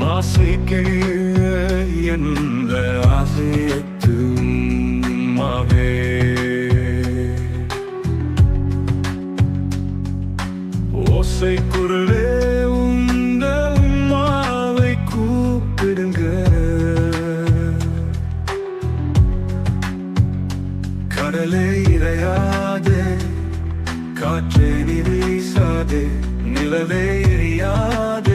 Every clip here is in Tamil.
மாசை கீழே என்ற ஆசையை தூமாவே ஓசை குரலே உங்கள் மாவை கூப்பிடுங்க. கடலே இறையாதே காற்றே நிலவே எரியாது.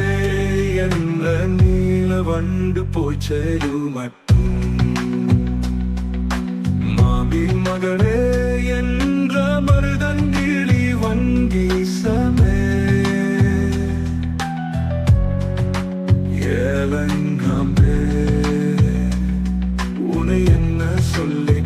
നീള നീള വണ്ട് പോയി ചേരുമറ്റും മാമി മകളെ എന്ന മരുതൻ കിളി വണ്ടി സമേ ஏலங்காம்பே உன என்ன சொல்லி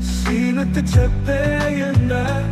See what Siinä te and näet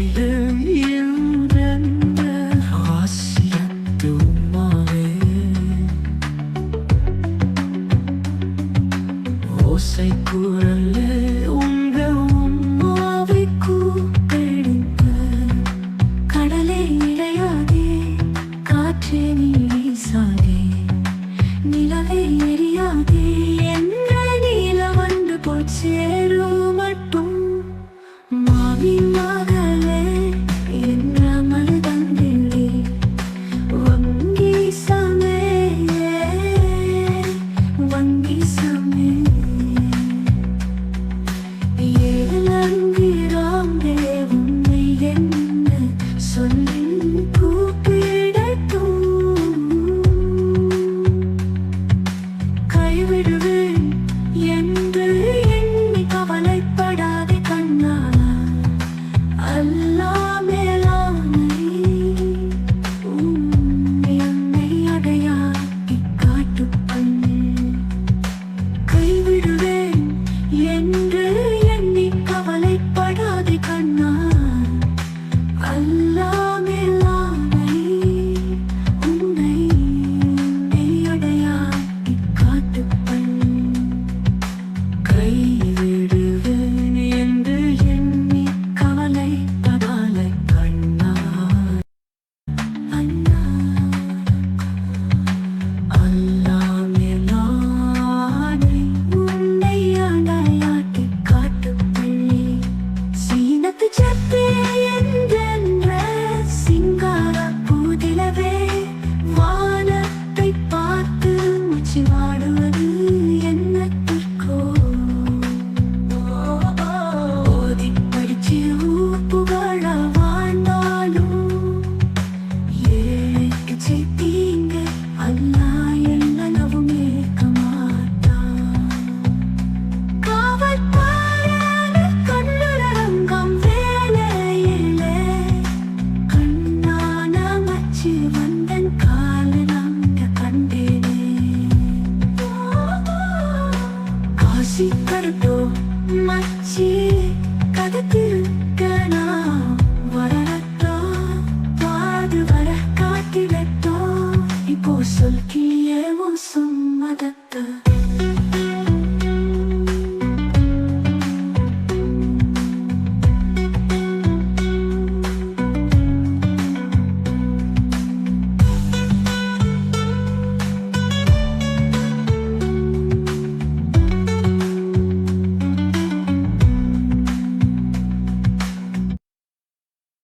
ஓசை குரல் உங்க உம்மாவை கூப்பிடுங்க கடலே இழையாதே காற்றே நீ I'm